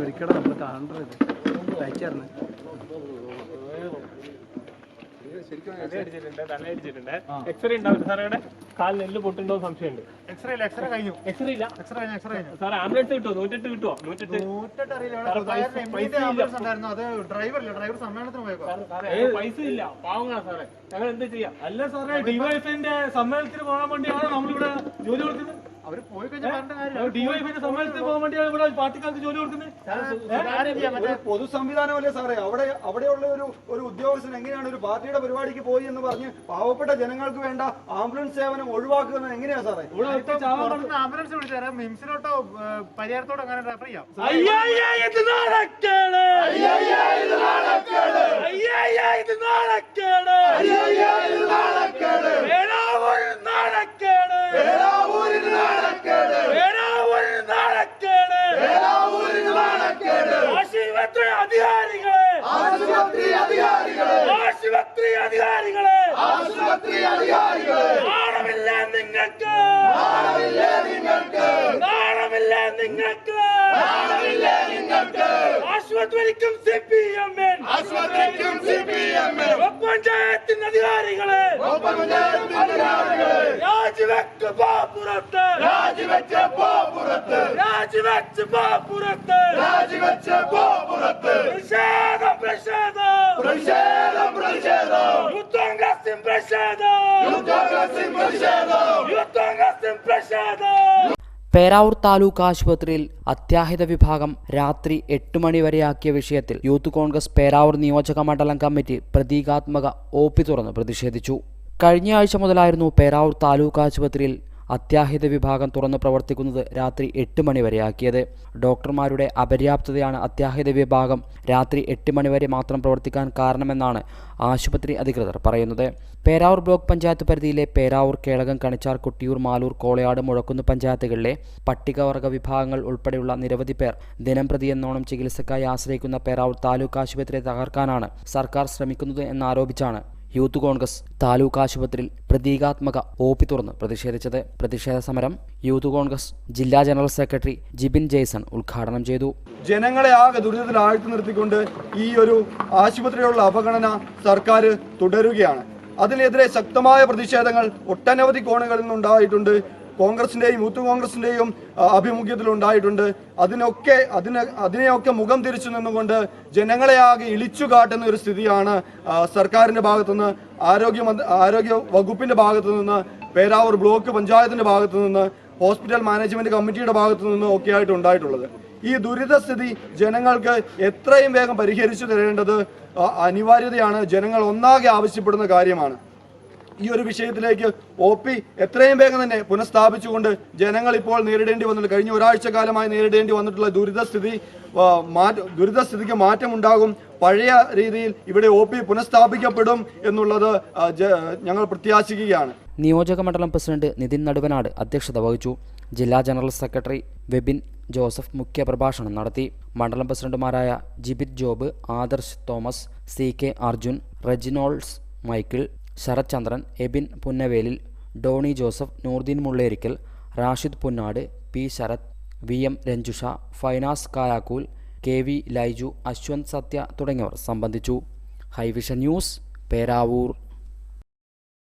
ഒരിക്കലും നമ്മൾ കാണേണ്ടത്. തലയടിച്ചിട്ടുണ്ട് തലയടിച്ചിട്ടുണ്ട്. എക്സ്റേ ഉണ്ടാവും സാറേ ഇവിടെ കാലിന് നെല്ല് പൊട്ടുണ്ടോ സംശയമുണ്ട്. എക്സ്റേ ഇല്ല എക്സ്റേ കഴിഞ്ഞു. എക്സ്റേ ഇല്ല. എക്സ്റേ കഴിഞ്ഞു എക്സ്റേ കഴിഞ്ഞു. സാറേ ആംബുലൻസ് കിട്ടുമോ നൂറ്റെട്ട് കിട്ടുമോ നൂറ്റെട്ട്. നൂറ്റെട്ട് അറിയില്ല. ആംബുലൻസ് ഉണ്ടായിരുന്നു. അത് ഡ്രൈവർ ഇല്ല. ഡ്രൈവർ സമ്മേളനത്തിന് പൈസ ഇല്ല. പാവങ്ങളാ സാറേ. ഞങ്ങൾ എന്ത് ചെയ്യാം? അല്ല സാറേ ഡിവൈഎഫിന്റെ സമ്മേളനത്തിന് പോകാൻ വേണ്ടിയാണ് നമ്മളിവിടെ ജോലി കൊടുക്കുന്നത്? അവർ പോയി കഴിഞ്ഞാൽ പൊതു സംവിധാനമല്ലേ സാറേ? അവിടെ അവിടെയുള്ള ഒരു ഒരു ഉദ്യോഗസ്ഥൻ എങ്ങനെയാണ് ഒരു പാർട്ടിയുടെ പരിപാടിക്ക് പോയി എന്ന് പറഞ്ഞ് പാവപ്പെട്ട ജനങ്ങൾക്ക് വേണ്ട ആംബുലൻസ് സേവനം ഒഴിവാക്കുന്നത് എങ്ങനെയാ സാറേ? ആംബുലൻസ് വിളിച്ചു തരാം. മിംസിലോട്ടോ ഏഹ്, പരിഹാരത്തോട്ടോ അങ്ങനെ റെഫർ ചെയ്യാം. നാണക്കേട്. ഇത് നാണക്കേട് വേണാവൂർ നാണക്കേട് വേണാവൂർ നാണക്കേട് ആശുപത്രി അധികാരികളെ ആശുപത്രി അധികാരികളെ ആശുപത്രി അധികാരികളെ. ആശുപത്രി അധികാരികളെ. നാണമില്ല നിങ്ങൾക്ക്. നാണമില്ല നിങ്ങൾക്ക്. നാണമില്ല നിങ്ങൾക്ക്. നാണമില്ല നിങ്ങൾക്ക്. ആശുപത്രിക്കും സി പി എമ്മിൻ ആശുപത്രിക്കും സി പി എമ്മിൻ പഞ്ചായത്തിന്റെ അധികാരികളെ. രാജിവെച്ച് പാപ്പുറത്ത്. രാജിവെച്ച് പാപ്പുറത്ത്. രാജിവെച്ച് പാപ്പുറത്ത്. രാജിവെച്ച് പാപ്പുറത്ത്. പ്രതിഷേധം പ്രതിഷേധം. പ്രതിഷേധം പ്രതിഷേധം. യുദ്ധം കോൺഗ്രസിൻ പ്രതിഷേധം. യുദ്ധം കോൺഗ്രസിൻ പ്രതിഷേധം. പേരാവൂർ താലൂക്ക് ആശുപത്രിയിൽ അത്യാഹിത വിഭാഗം രാത്രി എട്ട് മണി വരെയാക്കിയ വിഷയത്തിൽ യൂത്ത് കോൺഗ്രസ് പേരാവൂർ നിയോജക മണ്ഡലം കമ്മിറ്റി പ്രതീകാത്മക ഒ പി തുറന്ന് പ്രതിഷേധിച്ചു. കഴിഞ്ഞ ആഴ്ച മുതലായിരുന്നു പേരാവൂർ താലൂക്ക് ആശുപത്രിയിൽ അത്യാഹിത വിഭാഗം തുറന്നു പ്രവർത്തിക്കുന്നത് രാത്രി എട്ട് മണി വരെയാക്കിയത്. ഡോക്ടർമാരുടെ അപര്യാപ്തതയാണ് അത്യാഹിത വിഭാഗം രാത്രി എട്ട് മണി വരെ മാത്രം പ്രവർത്തിക്കാൻ കാരണമെന്നാണ് ആശുപത്രി അധികൃതർ പറയുന്നത്. പേരാവൂർ ബ്ലോക്ക് പഞ്ചായത്ത് പരിധിയിലെ പേരാവൂർ കേളകം കണിച്ചാർ കൊട്ടിയൂർ മാലൂർ കോളയാട് മുഴക്കുന്ന് പഞ്ചായത്തുകളിലെ പട്ടികവർഗ വിഭാഗങ്ങൾ ഉൾപ്പെടെയുള്ള നിരവധി പേർ ദിനംപ്രതി എന്നോണം ചികിത്സക്കായി ആശ്രയിക്കുന്ന പേരാവൂർ താലൂക്ക് ആശുപത്രിയെ തകർക്കാനാണ് സർക്കാർ ശ്രമിക്കുന്നത് എന്നാരോപിച്ചാണ് യൂത്ത് കോൺഗ്രസ് താലൂക്ക് ആശുപത്രിയിൽ പ്രതീകാത്മക ഒ പി തുറന്ന് പ്രതിഷേധിച്ചത് പ്രതിഷേധ സമരം യൂത്ത് കോൺഗ്രസ് ജില്ലാ ജനറൽ സെക്രട്ടറി ജിബിൻ ജെയ്സൺ ഉദ്ഘാടനം ചെയ്തു. ജനങ്ങളെ ആകെ ദുരിതത്തിൽ ആഴ്ത്തി നിർത്തിക്കൊണ്ട് ഈ ഒരു ആശുപത്രിയുള്ള അവഗണന സർക്കാർ തുടരുകയാണ്. അതിനെതിരെ ശക്തമായ പ്രതിഷേധങ്ങൾ ഒട്ടനവധി കോണുകളിൽ നിന്നുണ്ടായിട്ടുണ്ട്. കോൺഗ്രസിന്റെയും യൂത്ത് കോൺഗ്രസിന്റെയും ആഭിമുഖ്യത്തിൽ ഉണ്ടായിട്ടുണ്ട് അതിനൊക്കെ അതിന് അതിനെയൊക്കെ മുഖം തിരിച്ചു നിന്നുകൊണ്ട് ജനങ്ങളെ ആകെ ഇളിച്ചു കാട്ടുന്ന ഒരു സ്ഥിതിയാണ് സർക്കാരിന്റെ ഭാഗത്തുനിന്ന് ആരോഗ്യ ആരോഗ്യ വകുപ്പിന്റെ ഭാഗത്തു നിന്ന് പേരാവൂർ ബ്ലോക്ക് പഞ്ചായത്തിന്റെ ഭാഗത്തു നിന്ന് ഹോസ്പിറ്റൽ മാനേജ്മെന്റ് കമ്മിറ്റിയുടെ ഭാഗത്തു നിന്നും ഒക്കെ ആയിട്ട് ഉണ്ടായിട്ടുള്ളത്. ഈ ദുരിതസ്ഥിതി ജനങ്ങൾക്ക് എത്രയും വേഗം പരിഹരിച്ചു തരേണ്ടത് അനിവാര്യതയാണ്. ജനങ്ങൾ ഒന്നാകെ ആവശ്യപ്പെടുന്ന കാര്യമാണ്. ഈ ഒരു വിഷയത്തിലേക്ക് ഒ പി എത്രയും വേഗം തന്നെ പുനഃസ്ഥാപിച്ചുകൊണ്ട് ജനങ്ങൾ ഇപ്പോൾ നേരിടേണ്ടി വന്നിട്ടുള്ള കഴിഞ്ഞ ഒരാഴ്ച കാലമായി നേരിടേണ്ടി വന്നിട്ടുള്ള ദുരിതസ്ഥിതി മാറ്റ ദുരിതസ്ഥിതിക്ക് മാറ്റമുണ്ടാകും. പഴയ രീതിയിൽ ഇവിടെ ഒ പി പുനഃസ്ഥാപിക്കപ്പെടും എന്നുള്ളത് ഞങ്ങൾ പ്രത്യാശിക്കുകയാണ്. നിയോജക മണ്ഡലം പ്രസിഡന്റ് നിതിൻ നടുവനാട് അധ്യക്ഷത വഹിച്ചു. ജില്ലാ ജനറൽ സെക്രട്ടറി വെബിൻ ജോസഫ് മുഖ്യ പ്രഭാഷണം നടത്തി. മണ്ഡലം പ്രസിഡന്റുമാരായ Jibith Job Adarsh Thomas C K Arjun Reginols Michael Sarath Chandran Ebin Punnavelil Doni Joseph Noordeen Mullerikkal Rashid Punnad P Sarath V M Ranjusha Fainas Kayakkool K V Laiju Ashwanth Sathya തുടങ്ങിയവർ സംബന്ധിച്ചു. High Vision news Peravoor.